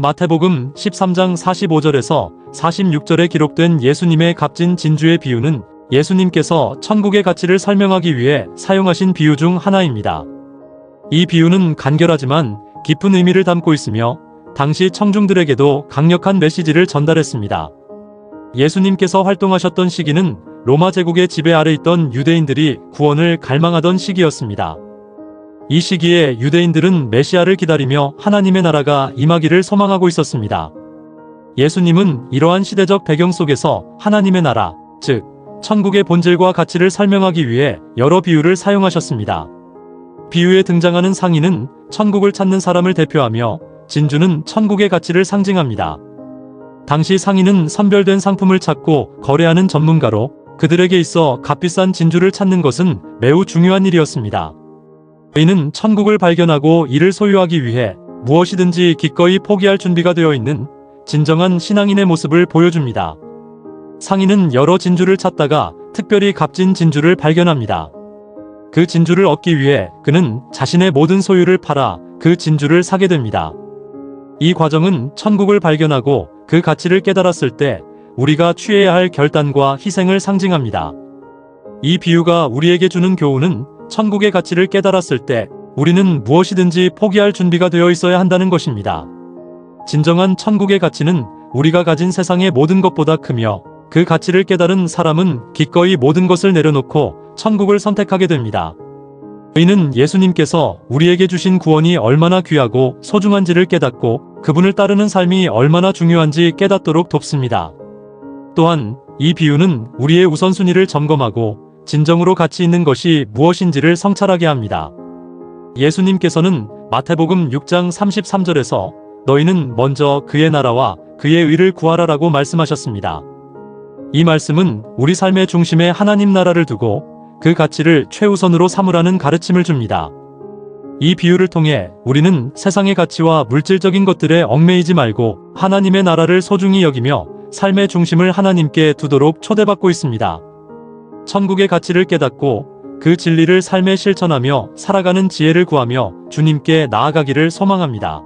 마태복음 13장 45절에서 46절에 기록된 예수님의 값진 진주의 비유는 예수님께서 천국의 가치를 설명하기 위해 사용하신 비유 중 하나입니다. 이 비유는 간결하지만 깊은 의미를 담고 있으며 당시 청중들에게도 강력한 메시지를 전달했습니다. 예수님께서 활동하셨던 시기는 로마 제국의 지배 아래 있던 유대인들이 구원을 갈망하던 시기였습니다. 이 시기에 유대인들은 메시아를 기다리며 하나님의 나라가 임하기를 소망하고 있었습니다. 예수님은 이러한 시대적 배경 속에서 하나님의 나라, 즉, 천국의 본질과 가치를 설명하기 위해 여러 비유를 사용하셨습니다. 비유에 등장하는 상인은 천국을 찾는 사람을 대표하며 진주는 천국의 가치를 상징합니다. 당시 상인은 선별된 상품을 찾고 거래하는 전문가로 그들에게 있어 값비싼 진주를 찾는 것은 매우 중요한 일이었습니다. 이는 천국을 발견하고 이를 소유하기 위해 무엇이든지 기꺼이 포기할 준비가 되어 있는 진정한 신앙인의 모습을 보여줍니다. 상인은 여러 진주를 찾다가 특별히 값진 진주를 발견합니다. 그 진주를 얻기 위해 그는 자신의 모든 소유를 팔아 그 진주를 사게 됩니다. 이 과정은 천국을 발견하고 그 가치를 깨달았을 때 우리가 취해야 할 결단과 희생을 상징합니다. 이 비유가 우리에게 주는 교훈은 천국의 가치를 깨달았을 때 우리는 무엇이든지 포기할 준비가 되어 있어야 한다는 것입니다. 진정한 천국의 가치는 우리가 가진 세상의 모든 것보다 크며 그 가치를 깨달은 사람은 기꺼이 모든 것을 내려놓고 천국을 선택하게 됩니다. 이는 예수님께서 우리에게 주신 구원이 얼마나 귀하고 소중한지를 깨닫고 그분을 따르는 삶이 얼마나 중요한지 깨닫도록 돕습니다. 또한 이 비유는 우리의 우선순위를 점검하고 진정으로 가치 있는 것이 무엇인지를 성찰하게 합니다. 예수님께서는 마태복음 6장 33절에서 너희는 먼저 그의 나라와 그의 의를 구하라라고 말씀하셨습니다. 이 말씀은 우리 삶의 중심에 하나님 나라를 두고 그 가치를 최우선으로 삼으라는 가르침을 줍니다. 이 비유를 통해 우리는 세상의 가치와 물질적인 것들에 얽매이지 말고 하나님의 나라를 소중히 여기며 삶의 중심을 하나님께 두도록 초대받고 있습니다. 천국의 가치를 깨닫고 그 진리를 삶에 실천하며 살아가는 지혜를 구하며 주님께 나아가기를 소망합니다.